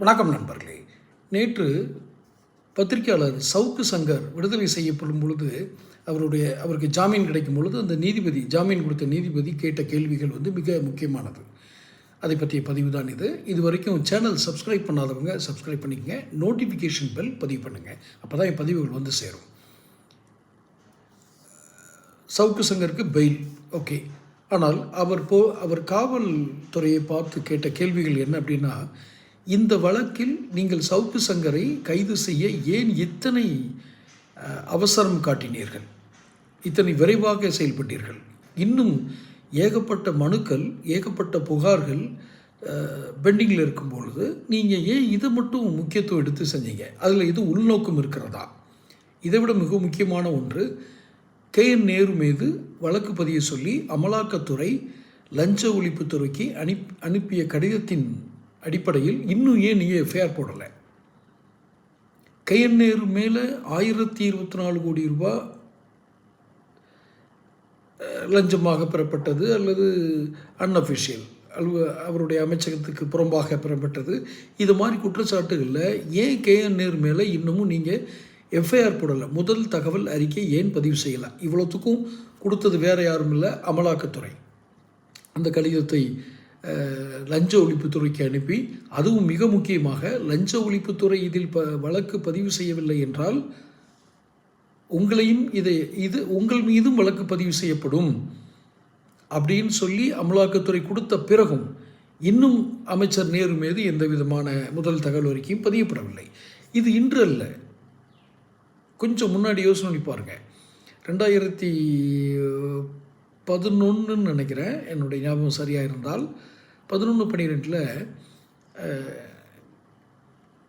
வணக்கம் நண்பர்களே. நேற்று பத்திரிகையாளர் சவுக்கு சங்கர் விடுதலை செய்யப்படும் பொழுது அவருடைய அவருக்கு ஜாமீன் கிடைக்கும் பொழுது அந்த நீதிபதி ஜாமீன் கொடுத்த நீதிபதி கேட்ட கேள்விகள் வந்து மிக முக்கியமானது. அதை பற்றிய பதிவு தான் இது. இது வரைக்கும் சேனல் சப்ஸ்கிரைப் பண்ணாதவங்க சப்ஸ்கிரைப் பண்ணிக்கங்க. நோட்டிஃபிகேஷன் பெல் பதிவு பண்ணுங்கள் அப்போ தான் என் பதிவுகள் வந்து சேரும். சவுக்கு சங்கருக்கு பெயில். ஓகே. ஆனால் அவர் போ அவர் காவல்துறையை பார்த்து கேட்ட கேள்விகள் என்ன அப்படின்னா இந்த வழக்கில் நீங்கள் சவுக்கு சங்கரை கைது செய்ய ஏன் இத்தனை அவசரம் காட்டினீர்கள்? இத்தனை விரைவாக செயல்பட்டீர்கள்? இன்னும் ஏகப்பட்ட மனுக்கள் ஏகப்பட்ட புகார்கள் பெண்டிங்கில் இருக்கும் பொழுது நீங்கள் ஏன் இதை மட்டும் முக்கியத்துவம் எடுத்து செஞ்சீங்க? அதில் இது உள்நோக்கம் இருக்கிறதா? இதை விட மிக முக்கியமான ஒன்று கே என் நேரு மீது வழக்கு பதிய சொல்லி அமலாக்கத்துறை லஞ்ச ஒழிப்புத்துறைக்கு அனுப் அனுப்பிய கடிதத்தின் அடிப்படையில் இன்னும் ஏன் நீங்கள் எஃப்ஐஆர் போடலை? கே மேலே ஆயிரத்தி இருபத்தி நாலு கோடி ரூபாய் லஞ்சமாக பெறப்பட்டது அல்லது அன்அஃபிஷியல் அல்வ அவருடைய அமைச்சகத்துக்கு புறம்பாக பெறப்பட்டது. இது மாதிரி குற்றச்சாட்டுகளில் ஏன் கே மேலே இன்னமும் நீங்கள் எஃப்ஐஆர் போடலை? முதல் தகவல் அறிக்கை ஏன் பதிவு செய்யலாம் இவ்வளோத்துக்கும் கொடுத்தது வேறு யாரும் இல்லை அமலாக்கத்துறை. அந்த கடிதத்தை லஞ்ச ஒழிப்புத்துறைக்கு அனுப்பி அதுவும் மிக முக்கியமாக லஞ்ச ஒழிப்புத்துறை இதில் ப வழக்கு பதிவு செய்யவில்லை என்றால் உங்களையும் இதை இது உங்கள் மீதும் வழக்கு பதிவு செய்யப்படும் அப்படின்னு சொல்லி அமலாக்கத்துறை கொடுத்த பிறகும் இன்னும் அமைச்சர் நேரு மீது எந்த விதமான முதல் தகவல் வரைக்கும் பதியப்படவில்லை. இது இன்று அல்ல. கொஞ்சம் முன்னாடி யோசனை பாருங்க. பாருங்கள் ரெண்டாயிரத்தி பதினொன்றுன்னு நினைக்கிறேன். என்னுடைய ஞாபகம் சரியாக இருந்தால் பதினொன்று பன்னிரெண்டில்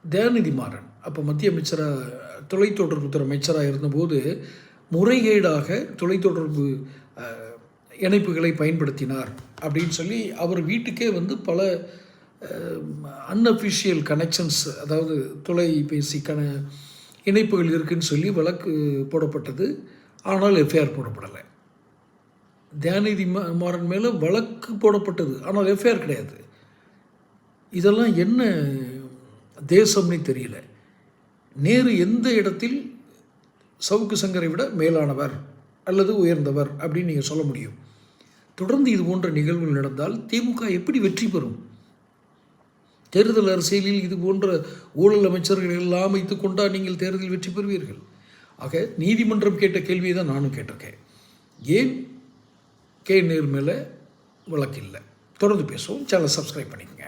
தயாநிதி மாறன். அப்போ மத்திய அமைச்சராக தொலைத்தொடர்புத்துறை அமைச்சராக இருந்தபோது முறைகேடாக தொலைத்தொடர்பு இணைப்புகளை பயன்படுத்தினார் அப்படின்னு சொல்லி அவர் வீட்டுக்கே வந்து பல அன்அஃபிஷியல் கனெக்ஷன்ஸ் அதாவது தொலைபேசி கண இணைப்புகள் இருக்குதுன்னு சொல்லி வழக்கு போடப்பட்டது. ஆனால் எஃப்ஐஆர் போடப்படலை. தயாநிதி மா- மாறன் மேலே வழக்கு போடப்பட்டது. ஆனால் எஃப்ஐஆர் கிடையாது. இதெல்லாம் என்ன தேசம்னே தெரியல. நேரு எந்த இடத்தில் சவுக்கு சங்கரை விட மேலானவர் அல்லது உயர்ந்தவர் அப்படின்னு நீங்கள் சொல்ல முடியும். தொடர்ந்து இது போன்ற நிகழ்வுகள் நடந்தால் திமுக எப்படி வெற்றி பெறும்? தேர்தல் அரசியலில் இது போன்ற ஊழல் அமைச்சர்கள் எல்லாம் வைத்துக் கொண்டா நீங்கள் தேர்தலில் வெற்றி பெறுவீர்கள். ஆக நீதிமன்றம் கேட்ட கேள்வியை தான் நானும் கேட்டிருக்கேன். ஏன் கே நேரு மேலே வழக்கு இல்லை தொடர்ந்து பேசுவோம். சேனல் சப்ஸ்கிரைப் பண்ணிக்கங்க.